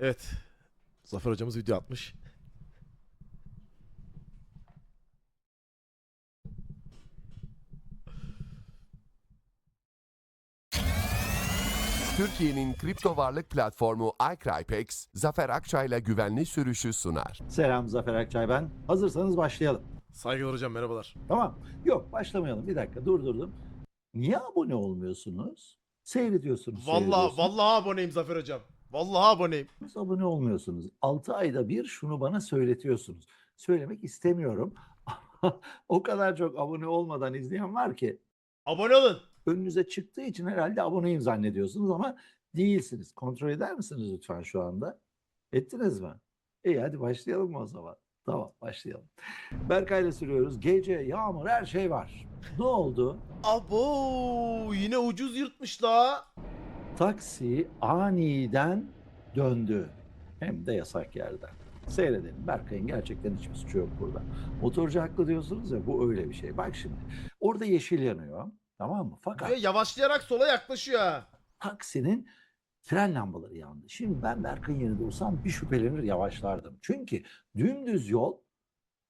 Evet. Zafer hocamız video atmış. Türkiye'nin kripto varlık platformu iCrypex, Zafer Akçay'la güvenli sürüşü sunar. Selam Zafer Akçay ben. Hazırsanız başlayalım. Saygılar hocam merhabalar. Tamam. Yok başlamayalım. Bir dakika durdurdum. Niye abone olmuyorsunuz? Seyrediyorsunuz. Vallahi seyrediyorsunuz. vallahi aboneyim Zafer hocam. Vallahi aboneyim. Siz abone olmuyorsunuz. 6 ayda bir şunu bana söyletiyorsunuz. Söylemek istemiyorum. o kadar çok abone olmadan izleyen var ki Abone olun. önünüze çıktığı için herhalde aboneyim zannediyorsunuz ama değilsiniz. Kontrol eder misiniz lütfen şu anda? Ettiniz mi? İyi hadi başlayalım mı o zaman? Tamam başlayalım. Berkay'la sürüyoruz. Gece, yağmur her şey var. Ne oldu? Abo yine ucuz yırtmış la. Taksi aniden döndü. Hem de yasak yerden. Seyredelim. Berkay'ın gerçekten hiçbir suçu yok burada. Motorcu haklı diyorsunuz ya bu öyle bir şey. Bak şimdi. Orada yeşil yanıyor. Tamam mı? Fakat Ve yavaşlayarak sola yaklaşıyor ha. taksinin fren lambaları yandı. Şimdi ben Berkay'ın yerinde olsam bir şüphelenir yavaşlardım. Çünkü dümdüz yol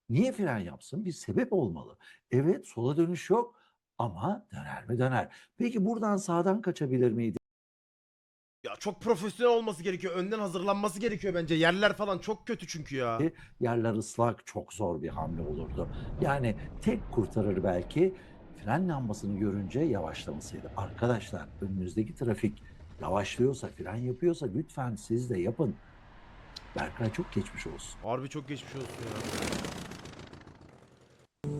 niye fren yapsın? Bir sebep olmalı. Evet sola dönüş yok ama döner mi döner. Peki buradan sağdan kaçabilir miydi? Ya çok profesyonel olması gerekiyor. Önden hazırlanması gerekiyor bence. Yerler falan çok kötü çünkü ya. Yerler ıslak çok zor bir hamle olurdu. Yani tek kurtarır belki fren lambasını görünce yavaşlamasıydı. Arkadaşlar önünüzdeki trafik yavaşlıyorsa, fren yapıyorsa lütfen siz de yapın. Berkay çok geçmiş olsun. Harbi çok geçmiş olsun ya.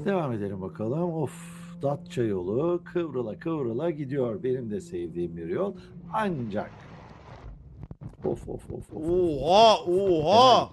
Devam edelim bakalım. Of Datça yolu kıvrıla kıvrıla gidiyor. Benim de sevdiğim bir yol. Ancak Of of of of. Oha oha.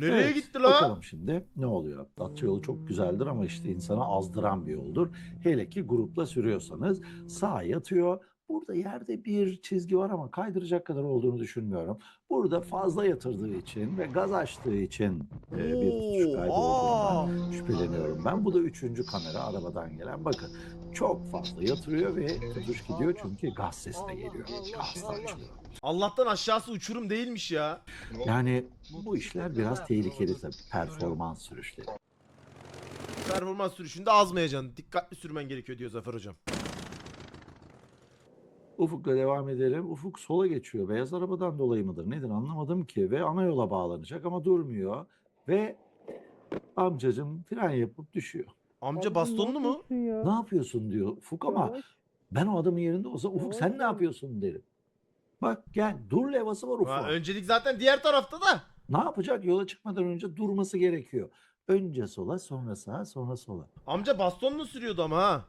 Nereye Evet, gitti la? Bakalım şimdi ne oluyor? Datça yolu çok güzeldir ama işte insana azdıran bir yoldur. Hele ki grupla sürüyorsanız sağa yatıyor. Burada yerde bir çizgi var ama kaydıracak kadar olduğunu düşünmüyorum. Burada fazla yatırdığı için ve gaz açtığı için e, bir tutuş kaydı olduğundan şüpheleniyorum ben. Bu da üçüncü kamera arabadan gelen. Bakın çok fazla yatırıyor ve tutuş gidiyor çünkü gaz sesine geliyor. Gaz açılıyor. Allah'tan aşağısı uçurum değilmiş ya. Yani bu işler biraz tehlikeli tabii performans sürüşleri. Performans sürüşünde azmayacaksın. Dikkatli sürmen gerekiyor diyor Zafer hocam. Ufuk'la devam edelim. Ufuk sola geçiyor. Beyaz arabadan dolayı mıdır? Nedir anlamadım ki. Ve ana yola bağlanacak ama durmuyor. Ve amcacım fren yapıp düşüyor. Amca bastonlu mu? Ne yapıyorsun diyor Ufuk ama ben o adamın yerinde olsa Ufuk sen ne yapıyorsun derim. Bak gel dur levhası var Ufuk. Ha, öncelik zaten diğer tarafta da. Ne yapacak? Yola çıkmadan önce durması gerekiyor. Önce sola sonra sağa sonra sola. Amca bastonlu sürüyordu ama ha.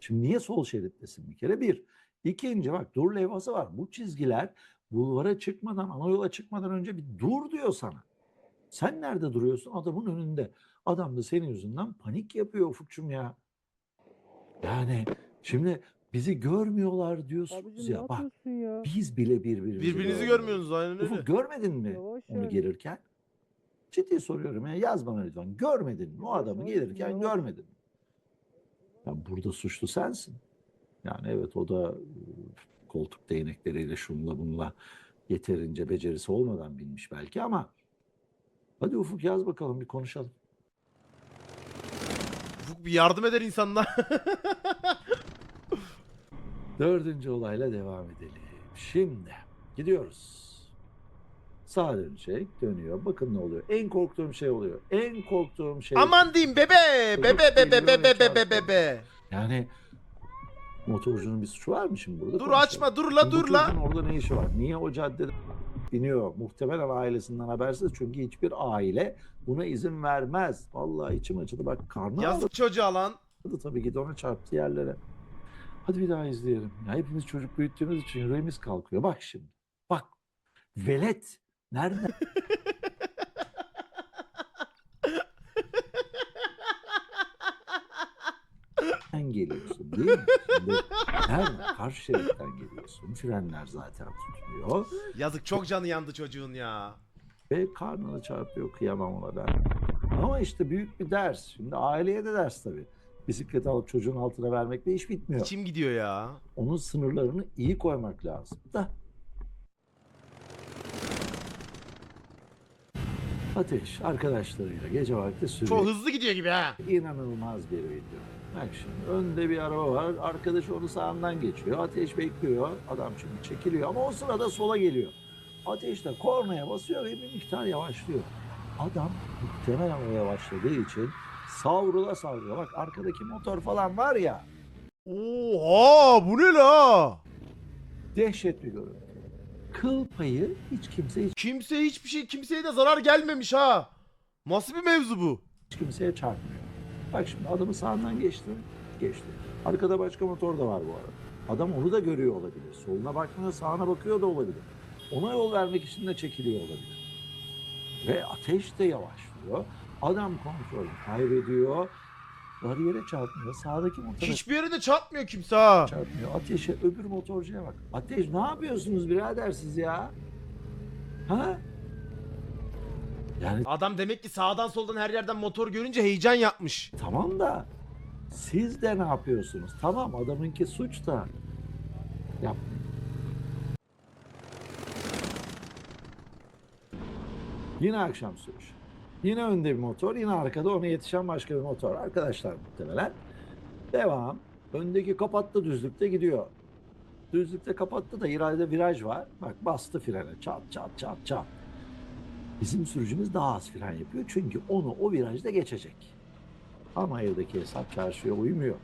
Şimdi niye sol şerittesin bir kere? Bir. İkinci bak dur levhası var. Bu çizgiler bulvara çıkmadan, ana yola çıkmadan önce bir dur diyor sana. Sen nerede duruyorsun? Adamın önünde. Adam da senin yüzünden panik yapıyor Ufukçum ya. Yani şimdi bizi görmüyorlar diyorsunuz Abicim ya. Bak ya? biz bile birbirimizi Birbirinizi görmüyoruz. görmüyorsunuz aynen öyle. Ufuk görmedin mi Yavaş onu gelirken? Ciddi soruyorum ya yaz bana lütfen. Görmedin mi? O adamı gelirken yavaş. görmedin mi? Ya burada suçlu sensin. Yani evet o da e, koltuk değnekleriyle şunla bunla yeterince becerisi olmadan binmiş belki ama hadi Ufuk yaz bakalım bir konuşalım. Ufuk bir yardım eder insanlar. Dördüncü olayla devam edelim. Şimdi gidiyoruz. Sağa dönecek, dönüyor. Bakın ne oluyor. En korktuğum şey oluyor. En korktuğum şey. Aman diyeyim bebe. Bebe bebe bebe bebe bebe. Yani motorcunun bir suçu var mı şimdi burada? Dur Konuşalım. açma dur la dur la. Orada ne işi var? Niye o caddede biniyor? Muhtemelen ailesinden habersiz çünkü hiçbir aile buna izin vermez. Vallahi içim acıdı bak karnı Yazık çocuğa lan. ağrıdı tabii ki de ona çarptı yerlere. Hadi bir daha izleyelim. Ya hepimiz çocuk büyüttüğümüz için yüreğimiz kalkıyor. Bak şimdi. Bak. Velet. Nereden geliyorsun değil mi? Şimdi nereden? Karşı şeritten geliyorsun. Frenler zaten tutmuyor. Yazık çok canı yandı çocuğun ya. Ve karnını çarpıyor. Kıyamam ona ben. Ama işte büyük bir ders. Şimdi aileye de ders tabii. Bisikleti alıp çocuğun altına vermekle iş bitmiyor. İçim gidiyor ya. Onun sınırlarını iyi koymak lazım. Da Ateş arkadaşlarıyla gece vakti sürüyor. Çok hızlı gidiyor gibi ha. İnanılmaz bir video. Bak şimdi önde bir araba var. Arkadaş onu sağından geçiyor. Ateş bekliyor. Adam şimdi çekiliyor ama o sırada sola geliyor. Ateş de kornaya basıyor ve bir miktar yavaşlıyor. Adam muhtemelen o yavaşladığı için savrula savrula. Bak arkadaki motor falan var ya. Oha bu ne la? Dehşet bir görüntü. Kıl payı hiç kimse hiç Kimse hiçbir şey kimseye de zarar gelmemiş ha. Nasıl bir mevzu bu? kimseye çarpmıyor. Bak şimdi adamı sağından geçti. Geçti. Arkada başka motor da var bu arada. Adam onu da görüyor olabilir. Soluna bakmıyor, sağına bakıyor da olabilir. Ona yol vermek için de çekiliyor olabilir. Ve ateş de yavaşlıyor. Adam kontrolü kaybediyor. Bariyere çarpmıyor. Sağdaki motora Hiçbir yere de çarpmıyor kimse ha. çarpmıyor. Ateşe öbür motorcuya bak. Ateş ne yapıyorsunuz birader siz ya? Ha? Yani Adam demek ki sağdan soldan her yerden motor görünce heyecan yapmış. Tamam da siz de ne yapıyorsunuz? Tamam adamınki suç da yapmayın. Yine akşam sürüş. Yine önde bir motor, yine arkada ona yetişen başka bir motor. Arkadaşlar muhtemelen. Devam. Öndeki kapattı düzlükte gidiyor. Düzlükte kapattı da ileride viraj var. Bak bastı frene. Çat çat çat çat. Bizim sürücümüz daha az fren yapıyor. Çünkü onu o virajda geçecek. Ama evdeki hesap çarşıya uymuyor.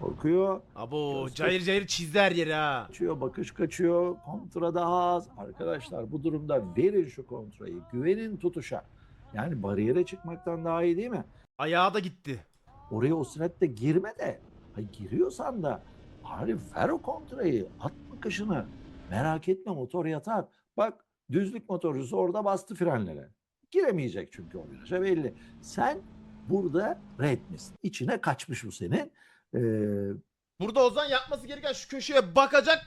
Korkuyor, Abo cayır cayır çizdi her yeri ha. kaçıyor, bakış kaçıyor, kontra daha az. Arkadaşlar bu durumda verin şu kontrayı, güvenin tutuşa. Yani bariyere çıkmaktan daha iyi değil mi? Ayağı da gitti. Oraya o süratle girme de. Ha, giriyorsan da bari ver o kontrayı, at bakışını. Merak etme motor yatar. Bak düzlük motorcusu orada bastı frenlere. Giremeyecek çünkü o viraja belli. Sen burada red misin? İçine kaçmış bu senin. Ee, Burada Ozan yapması gereken şu köşeye bakacak.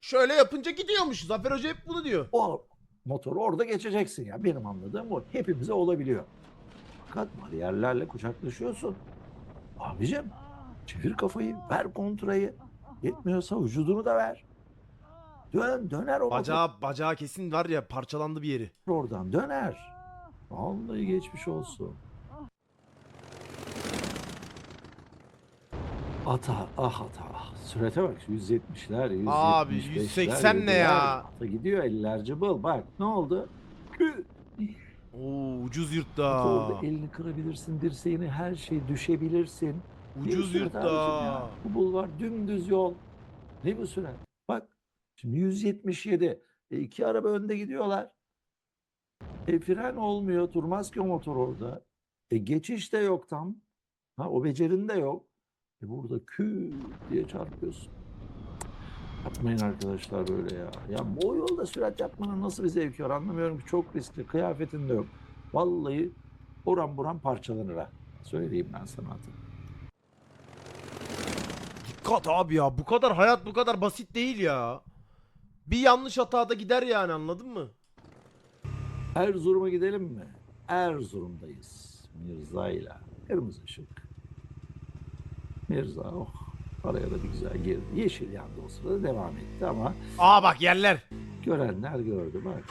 Şöyle yapınca gidiyormuş. Zafer Hoca hep bunu diyor. o motoru orada geçeceksin ya. Benim anladığım o. Hepimize olabiliyor. Fakat bariyerlerle kucaklaşıyorsun. Abicim çevir kafayı, ver kontrayı. Yetmiyorsa vücudunu da ver. Dön, döner o Bacağı, bacağı kesin var ya parçalandı bir yeri. oradan döner. Vallahi geçmiş olsun. Ata, ah ata. ah. Sürete bak 170'ler, 175'ler. Abi, 180 ne yediler. ya? Ata gidiyor eller cıbıl. Bak ne oldu? Kü- Oo ucuz yurtta. Orada elini kırabilirsin, dirseğini her şey düşebilirsin. Ucuz sürat abicim yurtta. ya. Bu bulvar dümdüz yol. Ne bu sürat? Şimdi 177. E, iki araba önde gidiyorlar. E, fren olmuyor. Durmaz ki o motor orada. E, geçiş de yok tam. Ha, o becerin de yok. E, burada kü diye çarpıyorsun. Yapmayın arkadaşlar böyle ya. Ya bu yolda sürat yapmanın nasıl bir zevki var anlamıyorum ki. Çok riskli. Kıyafetin de yok. Vallahi oran buran parçalanır ha. Söyleyeyim ben sana hatırım. Dikkat abi ya bu kadar hayat bu kadar basit değil ya. Bir yanlış hatada gider yani anladın mı? Erzurum'a gidelim mi? Erzurum'dayız. Mirza'yla. Kırmızı ışık. Mirza oh. Araya da bir güzel girdi. Yeşil yandı o sırada devam etti ama Aa bak yerler. görenler gördü bak.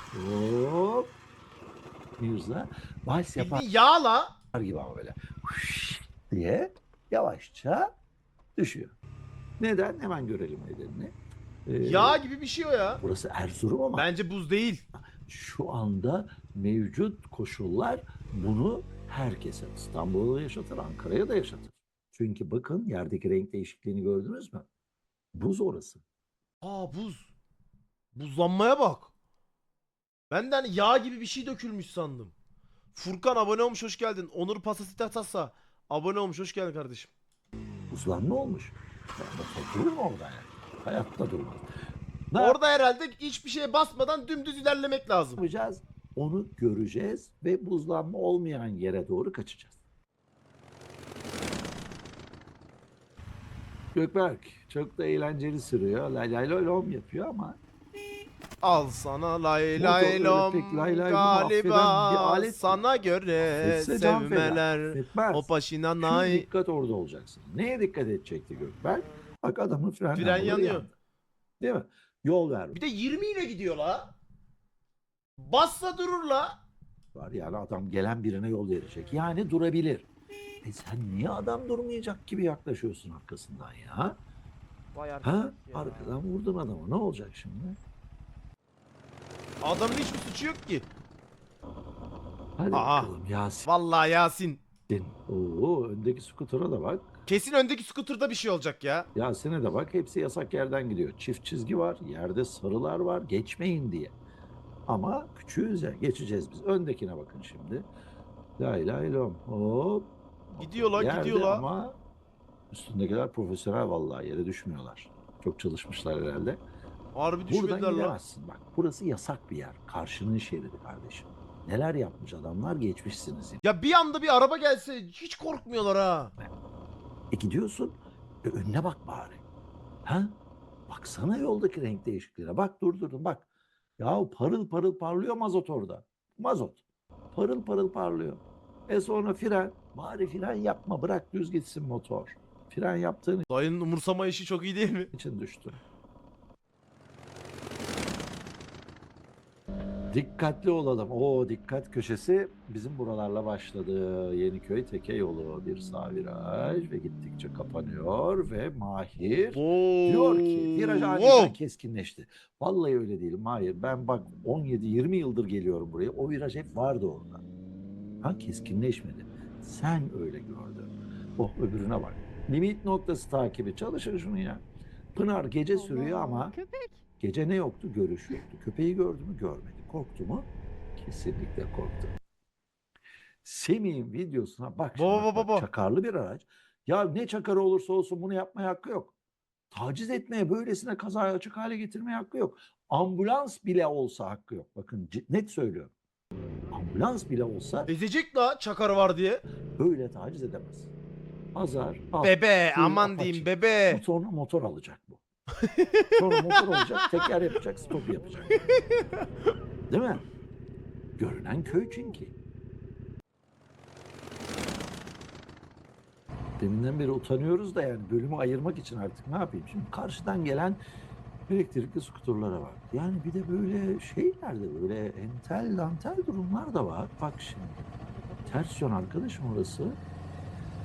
Hop. Mirza vals yapar Bildiğin yağla. gibi ama böyle huş diye yavaşça düşüyor. Neden? Hemen görelim nedenini. Ee, Yağ gibi bir şey o ya. Burası Erzurum ama Bence buz değil. şu anda mevcut koşullar bunu herkese İstanbul'da da yaşatır, Ankara'ya da yaşatır. Çünkü bakın yerdeki renk değişikliğini gördünüz mü? Buz orası. Aa buz. Buzlanmaya bak. Ben de hani yağ gibi bir şey dökülmüş sandım. Furkan abone olmuş hoş geldin. Onur Pasasitatasa abone olmuş hoş geldin kardeşim. Buzlanma olmuş. Yani motor durur mu orada yani? Hayatta durmaz. Ne Orada herhalde hiçbir şeye basmadan dümdüz ilerlemek lazım. yapacağız? Onu göreceğiz ve buzlanma olmayan yere doğru kaçacağız. Gökberk çok da eğlenceli sürüyor. Lay lay lay lom yapıyor ama Al sana lay lay lom pek lay lay bunu affeden bir galiba alet sana göre Affetse can feda. sevmeler Affetmez. o başına Şu nay dikkat orada olacaksın. Neye dikkat edecekti Gökberk? Bak adamın fren, Fren yanıyor. yandı. Değil mi? Yol ver. bir de 20 ile gidiyor la bassa durur la var. Yani adam gelen birine yol verecek. Yani durabilir. E sen niye adam durmayacak gibi yaklaşıyorsun arkasından ya? Vay Ha? arkadaş ya. Arkadan vurdun adamı. Ne olacak şimdi? Adamın hiçbir suçu yok ki. Hadi Aha. bakalım Yasin. Vallahi Yasin. Oo, öndeki skutura da bak. Kesin öndeki skuterda bir şey olacak ya. Yasin'e de bak. Hepsi yasak yerden gidiyor. Çift çizgi var. Yerde sarılar var. Geçmeyin diye. Ama küçüğüz ya. Geçeceğiz biz. Öndekine bakın şimdi. La ilahe illallah. Hop. Gidiyor la, Yerde gidiyor la. Ama üstündekiler profesyonel vallahi yere düşmüyorlar. Çok çalışmışlar herhalde. Harbi Buradan düşmediler la. gidemezsin bak. Burası yasak bir yer. Karşının şeridi kardeşim. Neler yapmış adamlar geçmişsiniz. Ya bir anda bir araba gelse hiç korkmuyorlar ha. E gidiyorsun. E önüne bak bari. Ha? Baksana yoldaki renk değişikliğine. Bak durdurdum bak. Ya parıl parıl parlıyor mazot orada. Mazot. Parıl parıl parlıyor. E sonra fren. Bari fren yapma. Bırak düz gitsin motor. Fren yaptığın Dayının umursama işi çok iyi değil mi? için düştü. Dikkatli olalım. O dikkat köşesi bizim buralarla başladı. Yeniköy teke yolu bir sağ viraj ve gittikçe kapanıyor ve Mahir diyor ki viraj aniden keskinleşti. Vallahi öyle değil Mahir. Ben bak 17-20 yıldır geliyorum buraya. O viraj hep vardı orada. Ha keskinleşmedi. Sen öyle gördün. Oh öbürüne bak. Limit noktası takibi. Çalışın şunu ya. Pınar gece sürüyor ama Köpek. gece ne yoktu? Görüş yoktu. Köpeği gördü mü? Görmedi. Korktu mu? Kesinlikle korktu. Semih'in videosuna bak. bak, baba, bak. baba. Çakarlı bir araç. Ya ne çakarı olursa olsun bunu yapmaya hakkı yok. Taciz etmeye, böylesine kazaya açık hale getirmeye hakkı yok. Ambulans bile olsa hakkı yok. Bakın net söylüyorum. Ambulans bile olsa Ezecek la çakar var diye. böyle taciz edemez. Azar, al. Bebe Buyur, aman Apache. diyeyim bebe. Sonra motor alacak bu. Sonra motor olacak, teker yapacak, stop yapacak. Değil mi? Görünen köy çünkü. Deminden beri utanıyoruz da yani bölümü ayırmak için artık ne yapayım? Şimdi karşıdan gelen elektrikli skuterlara bak. Yani bir de böyle şeyler de böyle entel dantel durumlar da var. Bak şimdi. Ters yön arkadaşım orası.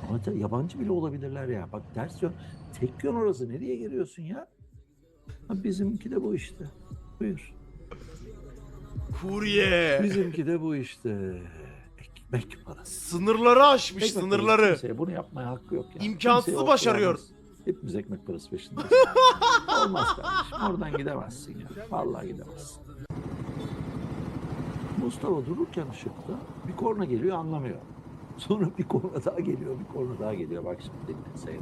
Ama yabancı bile olabilirler ya. Bak ters yön. Tek yön orası. Nereye giriyorsun ya? Ha, bizimki de bu işte. Buyur. Kurye. Bizimki de bu işte. Ekmek parası. Sınırları aşmış Ekmek sınırları. parası kimseye bunu yapmaya hakkı yok ya. İmkansızı Kimseye başarıyor. Hepimiz ekmek parası peşindeyiz. Olmaz kardeşim. Oradan gidemezsin ya. Vallahi gidemezsin. Mustafa dururken ışıkta bir korna geliyor anlamıyor. Sonra bir korna daha geliyor, bir korna daha geliyor. Bak şimdi dinle seyret.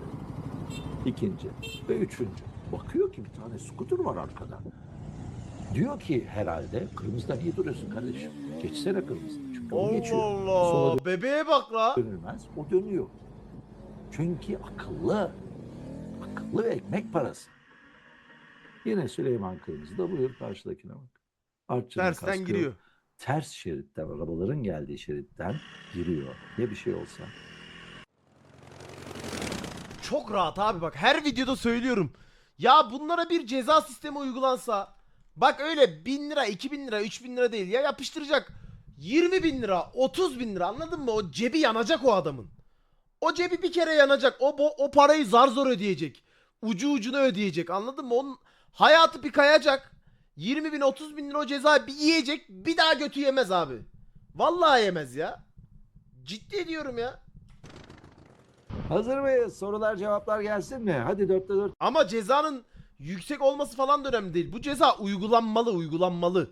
İkinci ve üçüncü. Bakıyor ki bir tane skuter var arkada. Diyor ki herhalde kırmızıda niye duruyorsun kardeşim? Geçsene kırmızı. Çünkü o Allah geçiyor. Sola Allah. Bebeğe bak la. dönülmez. O dönüyor. Çünkü akıllı. Akıllı ve ekmek parası. Yine Süleyman Kırmızı da buyur karşıdakine bak. Artçının Tersten kaskı giriyor. Ters şeritten, arabaların geldiği şeritten giriyor. Ya bir şey olsa. Çok rahat abi bak her videoda söylüyorum. Ya bunlara bir ceza sistemi uygulansa bak öyle 1000 lira 2000 lira 3000 lira değil ya yapıştıracak 20 bin lira 30 bin lira anladın mı o cebi yanacak o adamın. O cebi bir kere yanacak o, bo- o parayı zar zor ödeyecek. Ucu ucuna ödeyecek anladın mı onun hayatı bir kayacak. 20 bin 30 bin lira o cezayı bir yiyecek bir daha götü yemez abi. Vallahi yemez ya. Ciddi diyorum ya. Hazır mıyız? Sorular cevaplar gelsin mi? Hadi dörtte dört Ama cezanın yüksek olması falan da önemli değil. Bu ceza uygulanmalı, uygulanmalı.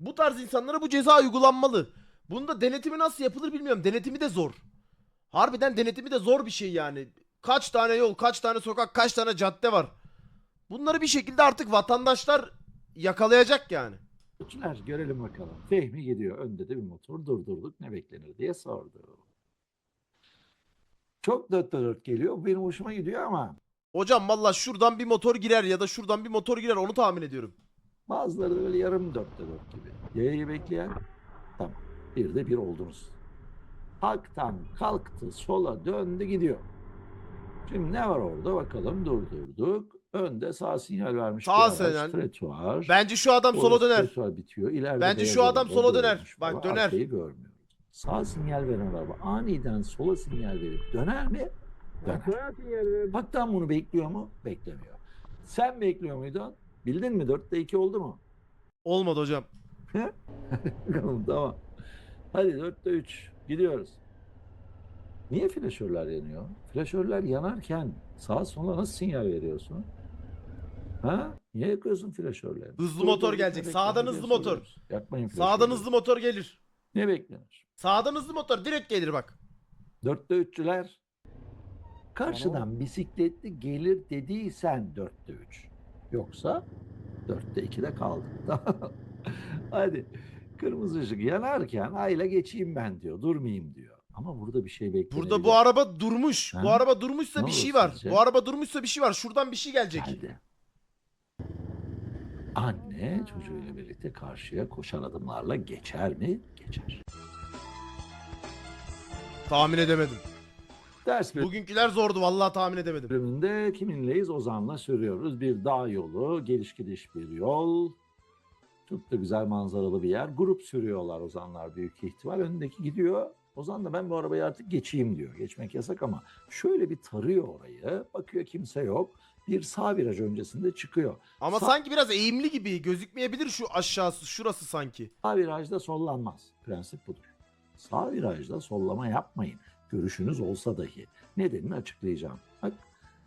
Bu tarz insanlara bu ceza uygulanmalı. Bunda denetimi nasıl yapılır bilmiyorum. Denetimi de zor. Harbiden denetimi de zor bir şey yani. Kaç tane yol, kaç tane sokak, kaç tane cadde var. Bunları bir şekilde artık vatandaşlar yakalayacak yani. Üçler görelim bakalım. Fehmi gidiyor. Önde de bir motor durdurduk. Ne beklenir diye sordu. Çok dörtte dört geliyor. Benim hoşuma gidiyor ama Hocam valla şuradan bir motor girer ya da şuradan bir motor girer onu tahmin ediyorum. bazıları da böyle yarım dörtte dört gibi. Yayayı bekleyen tamam. Bir de bir oldunuz. Halktan kalktı sola döndü gidiyor. Şimdi ne var orada bakalım durdurduk. Önde sağ sinyal vermiş. Sağ sinyal. Tretuar. Bence şu adam sola döner. Tretuar bitiyor. İleride Bence şu adam sola döner. Bak, döner. Arkayı görmüyoruz. Sağ sinyal veren araba aniden sola sinyal verip döner mi? Döner. Hatta bunu bekliyor mu? Beklemiyor. Sen bekliyor muydun? Bildin mi? 4'te 2 oldu mu? Olmadı hocam. Bakalım tamam. Hadi 4'te 3 gidiyoruz. Niye flaşörler yanıyor? Flaşörler yanarken sağa sola nasıl sinyal veriyorsun? Ha? Niye yakıyorsun flaşörleri? Hızlı motor gelecek. Sağdan hızlı motor. Yakmayın Sağdan flaşörleri. hızlı motor gelir. Ne beklenir? Sağdan hızlı motor direkt gelir bak. Dörtte üççüler. Karşıdan bisikletli gelir dediysen dörtte üç. Yoksa dörtte ikide kaldın. Hadi. Kırmızı ışık yanarken ayla geçeyim ben diyor. Durmayayım diyor. Ama burada bir şey beklenebilir. Burada bu araba durmuş. Bu Ha? araba durmuşsa Ne bir şey var. sizce? Bu araba durmuşsa bir şey var. Şuradan bir şey gelecek. Geldi. Anne çocuğuyla birlikte karşıya koşan adımlarla geçer mi? Geçer. Tahmin edemedim. Ders Bugünküler zordu vallahi tahmin edemedim. bölümünde kiminleyiz? Ozan'la sürüyoruz. Bir dağ yolu, geliş gidiş bir yol. Çok da güzel manzaralı bir yer. Grup sürüyorlar Ozanlar büyük ihtimal. Önündeki gidiyor. Ozan da ben bu arabayı artık geçeyim diyor. Geçmek yasak ama şöyle bir tarıyor orayı. Bakıyor kimse yok. Bir sağ viraj öncesinde çıkıyor. Ama Sa- sanki biraz eğimli gibi gözükmeyebilir şu aşağısı şurası sanki. Sağ virajda sollanmaz. Prensip budur. Sağ virajda sollama yapmayın. Görüşünüz olsa dahi. Nedenini açıklayacağım. Bak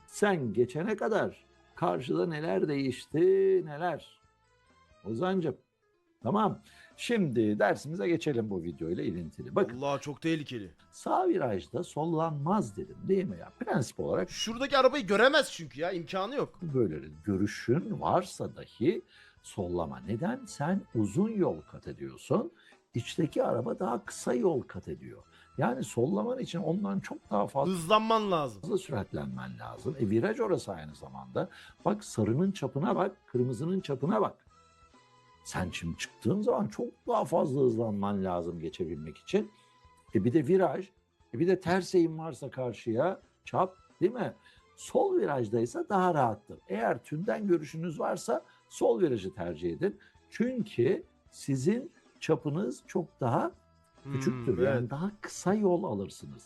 sen geçene kadar karşıda neler değişti neler. Ozancım tamam. Şimdi dersimize geçelim bu videoyla ilintili. Bakın Allah çok tehlikeli. sağ virajda sollanmaz dedim değil mi ya? Prensip olarak Şuradaki arabayı göremez çünkü ya imkanı yok. böyle görüşün varsa dahi sollama. Neden? Sen uzun yol kat ediyorsun. İçteki araba daha kısa yol kat ediyor. Yani sollaman için ondan çok daha fazla Hızlanman lazım. fazla süratlenmen lazım. E viraj orası aynı zamanda. Bak sarının çapına bak, kırmızının çapına bak. Sen şimdi çıktığın zaman çok daha fazla hızlanman lazım geçebilmek için. E bir de viraj, e bir de ters eğim varsa karşıya çap değil mi? Sol virajdaysa daha rahattır. Eğer tümden görüşünüz varsa sol virajı tercih edin. Çünkü sizin çapınız çok daha küçüktür. Hmm, Yani evet. daha kısa yol alırsınız.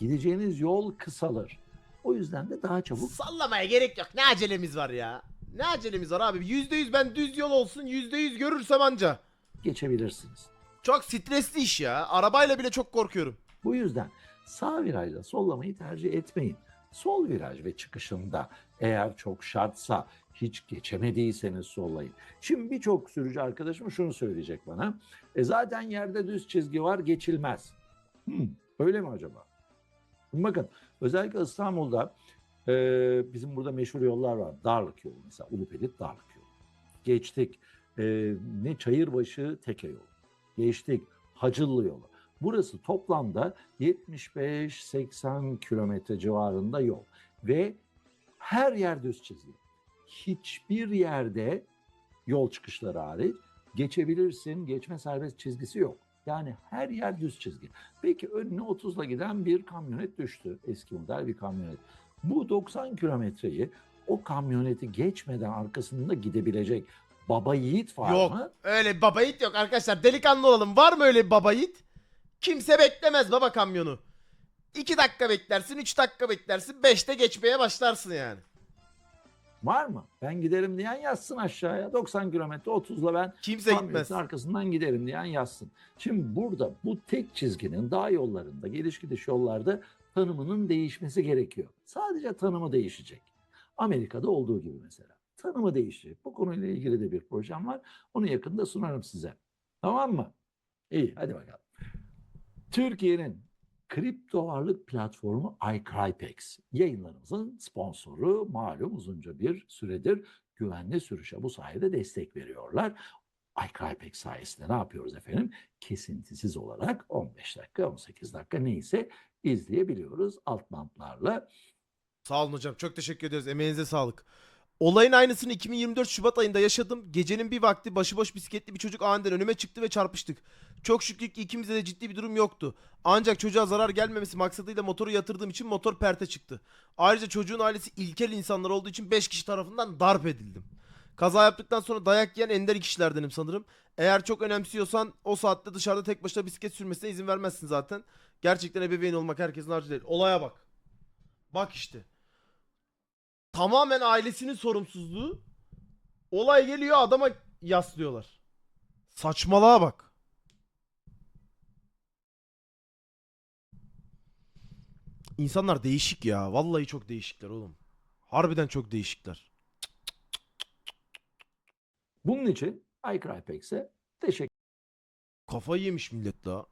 Gideceğiniz yol kısalır. O yüzden de daha çabuk Sallamaya gerek yok. Ne acelemiz var ya? Ne acelemiz var abi? %100 ben düz yol olsun %100 görürsem anca. geçebilirsiniz. Çok stresli iş ya. Arabayla bile çok korkuyorum. Bu yüzden sağ virajda sollamayı tercih etmeyin. Sol viraj ve çıkışında eğer çok şartsa hiç geçemediyseniz sollayın. Şimdi birçok sürücü arkadaşım şunu söyleyecek bana. E zaten yerde düz çizgi var geçilmez. Hmm, öyle mi acaba? Bakın özellikle İstanbul'da e, bizim burada meşhur yollar var. Darlık yolu mesela Ulupelit Darlık yolu. Geçtik e, ne Çayırbaşı Teke yolu. Geçtik Hacıllı yolu. Burası toplamda 75-80 kilometre civarında yol ve her yer düz çizgi. Hiçbir yerde yol çıkışları hariç geçebilirsin, geçme serbest çizgisi yok. Yani her yer düz çizgi. Peki önüne 30'la giden bir kamyonet düştü. Eski model bir kamyonet. Bu 90 kilometreyi o kamyoneti geçmeden arkasında gidebilecek baba yiğit var yok. mı? Öyle bir baba yiğit yok arkadaşlar. Delikanlı olalım. Var mı öyle baba yiğit? Kimse beklemez baba kamyonu. 2 dakika beklersin, 3 dakika beklersin, 5'te geçmeye başlarsın yani. Var mı? Ben giderim diyen yazsın aşağıya. 90 kilometre 30'la ben Kimse gitmez. arkasından giderim diyen yazsın. Şimdi burada bu tek çizginin dağ yollarında, geliş gidiş yollarda tanımının değişmesi gerekiyor. Sadece tanımı değişecek. Amerika'da olduğu gibi mesela. Tanımı değişecek. Bu konuyla ilgili de bir projem var. Onu yakında sunarım size. Tamam mı? İyi hadi bakalım. Türkiye'nin kripto varlık platformu iCrypex yayınlarımızın sponsoru malum uzunca bir süredir güvenli sürüşe bu sayede destek veriyorlar. iCrypex sayesinde ne yapıyoruz efendim? Kesintisiz olarak 15 dakika 18 dakika neyse izleyebiliyoruz alt bantlarla. Sağ olun hocam. Çok teşekkür ederiz. Emeğinize sağlık. Olayın aynısını 2024 Şubat ayında yaşadım. Gecenin bir vakti başıboş bisikletli bir çocuk aniden önüme çıktı ve çarpıştık. Çok şükür ki ikimizde de ciddi bir durum yoktu. Ancak çocuğa zarar gelmemesi maksadıyla motoru yatırdığım için motor perte çıktı. Ayrıca çocuğun ailesi ilkel insanlar olduğu için 5 kişi tarafından darp edildim. Kaza yaptıktan sonra dayak yiyen ender kişilerdenim sanırım. Eğer çok önemsiyorsan o saatte dışarıda tek başına bisiklet sürmesine izin vermezsin zaten. Gerçekten ebeveyn olmak herkesin harcı değil. Olaya bak. Bak işte. Tamamen ailesinin sorumsuzluğu. Olay geliyor adama yaslıyorlar. Saçmalığa bak. İnsanlar değişik ya. Vallahi çok değişikler oğlum. Harbiden çok değişikler. Bunun için iCrypex'e teşekkür Kafayı yemiş millet daha.